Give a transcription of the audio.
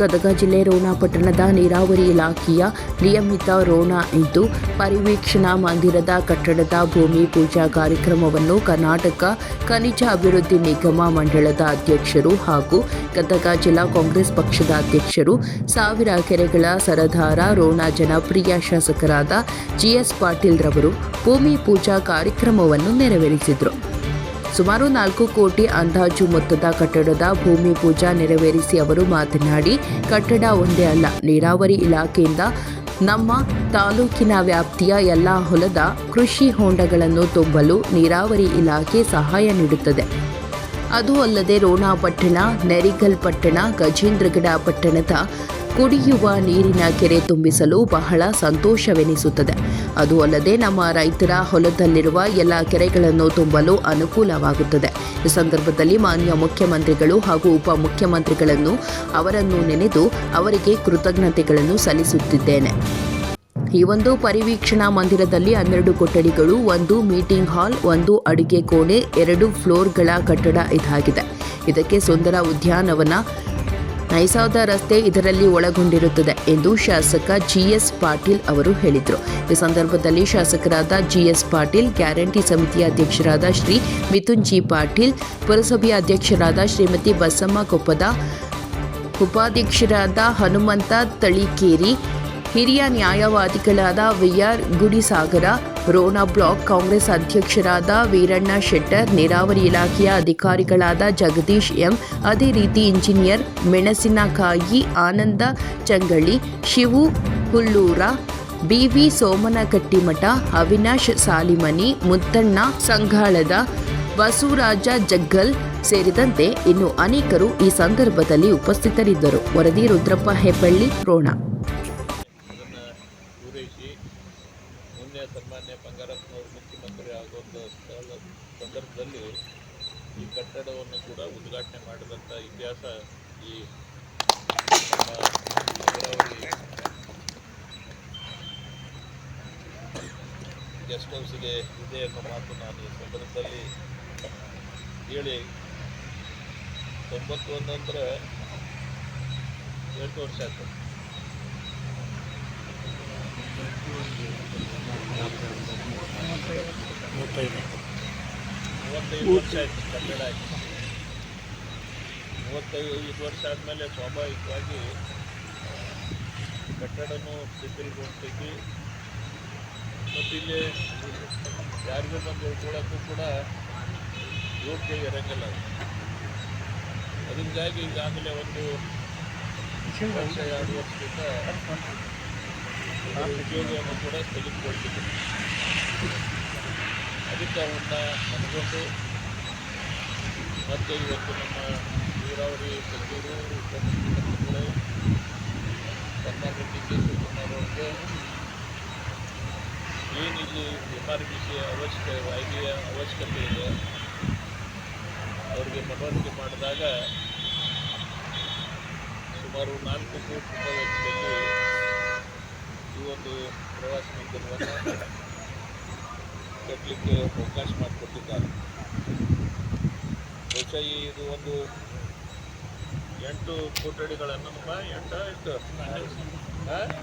ಗದಗ ಜಿಲ್ಲೆ ರೋಣ ಪಟ್ಟಣದ ನೀರಾವರಿ ಇಲಾಖೆಯ ನಿಯಮಿತ ರೋಣ ಇದ್ದು, ಪರಿವೀಕ್ಷಣಾ ಮಂದಿರದ ಕಟ್ಟಡದ ಭೂಮಿ ಪೂಜಾ ಕಾರ್ಯಕ್ರಮವನ್ನು ಕರ್ನಾಟಕ ಖನಿಜ ಅಭಿವೃದ್ಧಿ ನಿಗಮ ಮಂಡಳದ ಅಧ್ಯಕ್ಷರು ಹಾಗೂ ಗದಗ ಜಿಲ್ಲಾ ಕಾಂಗ್ರೆಸ್ ಪಕ್ಷದ ಅಧ್ಯಕ್ಷರು, ಸಾವಿರ ಕೆರೆಗಳ ಸರದಾರ, ರೋಣ ಜನಪ್ರಿಯ ಶಾಸಕರಾದ ಜಿಎಸ್ ಪಾಟೀಲ್ ರವರು ಭೂಮಿ ಪೂಜಾ ಕಾರ್ಯಕ್ರಮವನ್ನು ನೆರವೇರಿಸಿದರು. ಸುಮಾರು ನಾಲ್ಕು ಕೋಟಿ ಅಂದಾಜು ಮೊತ್ತದ ಕಟ್ಟಡದ ಭೂಮಿ ಪೂಜಾ ನೆರವೇರಿಸಿ ಅವರು ಮಾತನಾಡಿ, ಕಟ್ಟಡ ಒಂದೇ ಅಲ್ಲ, ನೀರಾವರಿ ಇಲಾಖೆಯಿಂದ ನಮ್ಮ ತಾಲೂಕಿನ ವ್ಯಾಪ್ತಿಯ ಎಲ್ಲ ಹೊಲದ ಕೃಷಿ ಹೊಂಡಗಳನ್ನು ತುಂಬಲು ನೀರಾವರಿ ಇಲಾಖೆ ಸಹಾಯ ನೀಡುತ್ತದೆ. ಅದು ಅಲ್ಲದೆ ರೋಣಾಪಟ್ಟಣ, ನೆರಿಗಲ್ ಪಟ್ಟಣ, ಗಜೇಂದ್ರಗಡ ಪಟ್ಟಣದ ಕುಡಿಯುವ ನೀರಿನ ಕೆರೆ ತುಂಬಿಸಲು ಬಹಳ ಸಂತೋಷವೆನಿಸುತ್ತದೆ. ಅದು ಅಲ್ಲದೆ ನಮ್ಮ ರೈತರ ಹೊಲದಲ್ಲಿರುವ ಎಲ್ಲ ಕೆರೆಗಳನ್ನು ತುಂಬಲು ಅನುಕೂಲವಾಗುತ್ತದೆ. ಈ ಸಂದರ್ಭದಲ್ಲಿ ಮಾನ್ಯ ಮುಖ್ಯಮಂತ್ರಿಗಳು ಹಾಗೂ ಉಪಮುಖ್ಯಮಂತ್ರಿಗಳನ್ನು ಅವರನ್ನು ನೆನೆದು ಅವರಿಗೆ ಕೃತಜ್ಞತೆಗಳನ್ನು ಸಲ್ಲಿಸುತ್ತಿದ್ದೇನೆ. ಈ ಒಂದು ಪರಿವೀಕ್ಷಣಾ ಮಂದಿರದಲ್ಲಿ ಹನ್ನೆರಡು ಕೊಠಡಿಗಳು, ಒಂದು ಮೀಟಿಂಗ್ ಹಾಲ್, ಒಂದು ಅಡುಗೆ ಕೋಣೆ, ಎರಡು ಫ್ಲೋರ್ಗಳ ಕಟ್ಟಡ ಇದಾಗಿದೆ. ಇದಕ್ಕೆ ಸುಂದರ ಉದ್ಯಾನವನ ನೈಸಾದ ರಸ್ತೆ ಇದರಲ್ಲಿ ಒಳಗೊಂಡಿರುತ್ತದೆ ಎಂದು ಶಾಸಕ ಜಿಎಸ್ ಪಾಟೀಲ್ ಅವರು ಹೇಳಿದರು. ಈ ಸಂದರ್ಭದಲ್ಲಿ ಶಾಸಕರಾದ ಜಿಎಸ್ ಪಾಟೀಲ್, ಗ್ಯಾರಂಟಿ ಸಮಿತಿಯ ಅಧ್ಯಕ್ಷರಾದ ಶ್ರೀ ಮಿಥುನ್ ಜಿ ಪಾಟೀಲ್, ಪುರಸಭೆಯ ಅಧ್ಯಕ್ಷರಾದ ಶ್ರೀಮತಿ ಬಸಮ್ಮ ಕೊಪ್ಪದ ಉಪಾಧ್ಯಕ್ಷರಾದ ಹನುಮಂತ ತಳಿಕೇರಿ ಹಿರಿಯ ನ್ಯಾಯವಾದಿಗಳಾದ ವಿಆರ್ ಗುಡಿಸಾಗರ ರೋಣ ಬ್ಲಾಕ್ ಕಾಂಗ್ರೆಸ್ ಅಧ್ಯಕ್ಷರಾದ ವೀರಣ್ಣ ಶೆಟ್ಟರ್, ನೀರಾವರಿ ಇಲಾಖೆಯ ಅಧಿಕಾರಿಗಳಾದ ಜಗದೀಶ್ ಎಂ, ಅದೇ ರೀತಿ ಇಂಜಿನಿಯರ್ ಮೆಣಸಿನಕಾಯಿ ಆನಂದ ಚಂಗಳಿ ಶಿವು ಹುಲ್ಲೂರ, ಬಿವಿ ಸೋಮನಕಟ್ಟಿಮಠ, ಅವಿನಾಶ್ ಸಾಲಿಮನಿ, ಮುತ್ತಣ್ಣ ಸಂಘಾಳದ ಬಸವರಾಜ ಜಗ್ಗಲ್ ಸೇರಿದಂತೆ ಇನ್ನು ಅನೇಕರು ಈ ಸಂದರ್ಭದಲ್ಲಿ ಉಪಸ್ಥಿತರಿದ್ದರು. ವರದಿ ರುದ್ರಪ್ಪ ಹೆಬ್ಬಳ್ಳಿ, ರೋಣ. ಮುಖ್ಯಮಂತ್ರಿ ಆಗುವಂಥ ಸ್ಥಳ ಸಂದರ್ಭದಲ್ಲಿ ಈ ಕಟ್ಟಡವನ್ನು ಕೂಡ ಉದ್ಘಾಟನೆ ಮಾಡಿದಂಥ ಇತಿಹಾಸ ಈ ಗೆಸ್ಟ್ ಹೌಸಿಗೆ ಇದೆ ಅನ್ನೋ ಮಾತು ನಾನು ಈ ಸಂದರ್ಭದಲ್ಲಿ ಹೇಳಿ ತೊಂಬತ್ತು ನಂತರ ಎಂಟು ವರ್ಷ ಆಯ್ತು. ಮೂವತ್ತೈದು ವರ್ಷ ಆಯ್ತು ಕನ್ನಡ ಆಯ್ತು. ಮೂವತ್ತೈದು ವರ್ಷ ಆದಮೇಲೆ ಸ್ವಾಭಾವಿಕವಾಗಿ ಕಟ್ಟಡನೂ ಶಿಥಿಲಗೊಳಿಸಿ ಮತ್ತು ಇಲ್ಲಿ ಯಾರಿಗೂ ಬಂದು ಹೇಳ್ಕೊಳ್ಳೋಕ್ಕೂ ಕೂಡ ಯೋಗ್ಯ ಇರಂಗಿಲ್ಲ ಅದರಿಂದಾಗಿ ಈಗಾಗಲೇ ಒಂದು ವರ್ಷ ಎರಡು ವರ್ಷದಿಂದ ಉದ್ಯೋಗವನ್ನು ಕೂಡ ಸ್ಥಗಿತಗೊಳಿಸಿದೆ ಅದಕ್ಕೆ ಅವನ್ನ ಮನಗೊಂಡು ಮತ್ತು ಇವತ್ತು ನಮ್ಮ ನೀರಾವರಿ ಸಚಿವರು ಉಪಮುಖ್ಯಮಂತ್ರಿಗಳು ಕರ್ನಾಟಕ ಡಿ ಕೆ ಶಿವಕುಮಾರ್ ಅವ್ರಿಗೆ. ಏನಿಲ್ಲಿ ಎಂ ಆರ್ ಪಿ ಸಿ ಅವಶ್ಯಕ ವಾಹಿನಿಯ ಅವಶ್ಯಕತೆ ಇದೆ, ಅವರಿಗೆ ಮನವರಿಕೆ ಮಾಡಿದಾಗ ಸುಮಾರು ನಾಲ್ಕು ಕೋಟಿ ರೂಪಾಯಿ ವೆಚ್ಚದಲ್ಲಿ ಈ ಒಂದು ಪ್ರವಾಸ ಮಂದಿರವನ್ನು ಕಟ್ಟಲಿಕ್ಕೆ ಅವಕಾಶ ಮಾಡಿಕೊಟ್ಟಿದ್ದಾರೆ ಬಹುಶಃ ಇದು ಒಂದು ಎಂಟು ಕೊಠಡಿಗಳನ್ನು ಎಂಟು ಎಷ್ಟು ಆ?